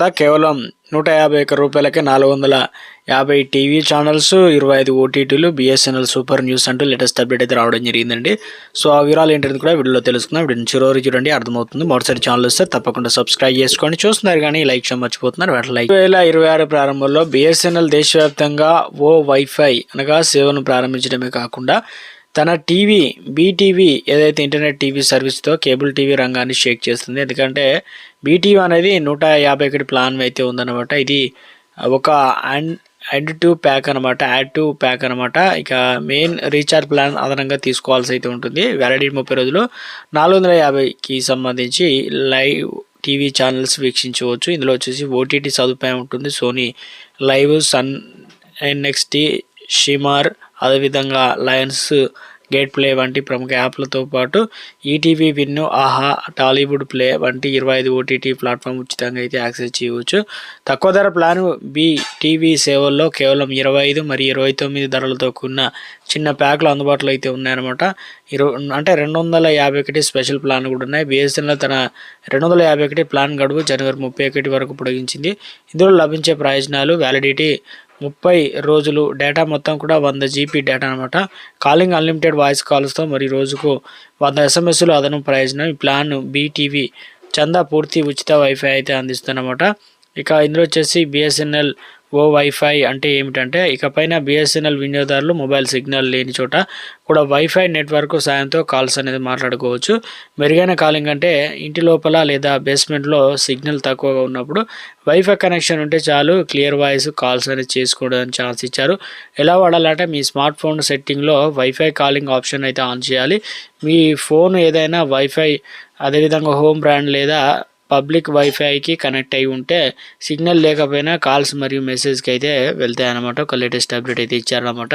కేవలం నూట యాభై ఒక్క రూపాయలకే నాలుగు వందల యాభై టీవీ ఛానల్స్ ఇరవై ఐదు ఓటీటీలు బిఎస్ఎన్ఎల్ సూపర్ న్యూస్ అంటూ లేటెస్ట్ అప్డేట్ అయితే రావడం జరిగిందండి. సో ఆ వివరాలు ఏంటనేది కూడా వీడియోలో తెలుసుకుందాం. వీడిని చివరి చూడండి అర్థమవుతుంది. మొదటిసారి ఛానల్ వస్తే తప్పకుండా సబ్స్క్రైబ్ చేసుకోండి. చూస్తున్నారు కానీ లైక్ చేయడం మర్చిపోతున్నారు. వాటి లైక్ వేల ఇరవై ఆరు ప్రారంభంలో బిఎస్ఎన్ఎల్ దేశవ్యాప్తంగా ఓ వైఫై అనగా సేవను ప్రారంభించడమే కాకుండా తన టీవీ బీటీవీ ఏదైతే ఇంటర్నెట్ టీవీ సర్వీస్తో కేబుల్ టీవీ రంగాన్ని షేక్ చేస్తుంది. ఎందుకంటే బీటీవీ అనేది నూట యాభై ఒకటి ప్లాన్ అయితే ఉందన్నమాట. ఇది ఒక అండ్ అండ్ టూ ప్యాక్ అనమాట యాడ్ టూ ప్యాక్ అనమాట ఇక మెయిన్ రీఛార్జ్ ప్లాన్ అదనంగా తీసుకోవాల్సి అయితే ఉంటుంది. వ్యాలిడిటీ ముప్పై రోజులు. నాలుగు వందల యాభైకి సంబంధించి లైవ్ టీవీ ఛానల్స్ వీక్షించవచ్చు. ఇందులో వచ్చేసి ఓటీటీ సదుపాయం ఉంటుంది. Sony LIV Sun NXT Shemaroo అదేవిధంగా లయన్స్ గేట్ ప్లే వంటి ప్రముఖ యాప్లతో పాటు ఈటీవీ విన్ను ఆహా టాలీవుడ్ ప్లే వంటి ఇరవై ఐదు ఓటీటీ ప్లాట్ఫామ్ ఉచితంగా అయితే యాక్సెస్ చేయవచ్చు. తక్కువ ధర ప్లాన్ బి టీవీ సేవల్లో కేవలం ఇరవై ఐదు మరియు ఇరవై తొమ్మిది ధరలతో కూడిన చిన్న ప్యాక్లు అందుబాటులో అయితే ఉన్నాయన్నమాట. ఇరవై అంటే రెండు వందల యాభై ఒకటి స్పెషల్ ప్లాన్ కూడా ఉన్నాయి. బిఎస్ఎన్ఎల్ తన రెండు వందల యాభై ఒకటి ప్లాన్ గడువు జనవరి ముప్పై ఒకటి వరకు పొడిగించింది. ఇందులో లభించే ప్రయోజనాలు వ్యాలిడిటీ ముప్పై రోజులు డేటా మొత్తం కూడా వంద జీబీ డేటా అనమాట కాలింగ్ అన్లిమిటెడ్ వాయిస్ కాల్స్తో మరి రోజుకు వంద ఎస్ఎంఎస్లు అదనం ప్రయోజనం. ఈ ప్లాన్ బీటీవీ చందా పూర్తి ఉచిత వైఫై అయితే అందిస్తుందన్నమాట. ఇక ఇందులో వచ్చేసి బిఎస్ఎన్ఎల్ ఓ వైఫై అంటే ఏమిటంటే ఇకపైన బిఎస్ఎన్ఎల్ వినియోగదారులు మొబైల్ సిగ్నల్ లేని చోట కూడా వైఫై నెట్వర్క్ సాయంతో కాల్స్ అనేది మాట్లాడుకోవచ్చు. మెరుగైన కాలింగ్ అంటే ఇంటి లోపల లేదా బేస్మెంట్లో సిగ్నల్ తక్కువగా ఉన్నప్పుడు వైఫై కనెక్షన్ ఉంటే చాలు క్లియర్ వాయిస్ కాల్స్ అనేది చేసుకోవడానికి ఛాన్స్ ఇచ్చారు. ఎలా వాడాలంటే మీ స్మార్ట్ ఫోన్ సెట్టింగ్లో వైఫై కాలింగ్ ఆప్షన్ అయితే ఆన్ చేయాలి. మీ ఫోన్ ఏదైనా వైఫై అదేవిధంగా హోమ్ బ్రాండ్ లేదా పబ్లిక్ వైఫైకి కనెక్ట్ అయి ఉంటే సిగ్నల్ లేకపోయినా కాల్స్ మరియు మెసేజ్కి అయితే వెళ్తాయి అనమాట ఒక లేటెస్ట్ అప్డేట్ అయితే ఇచ్చారనమాట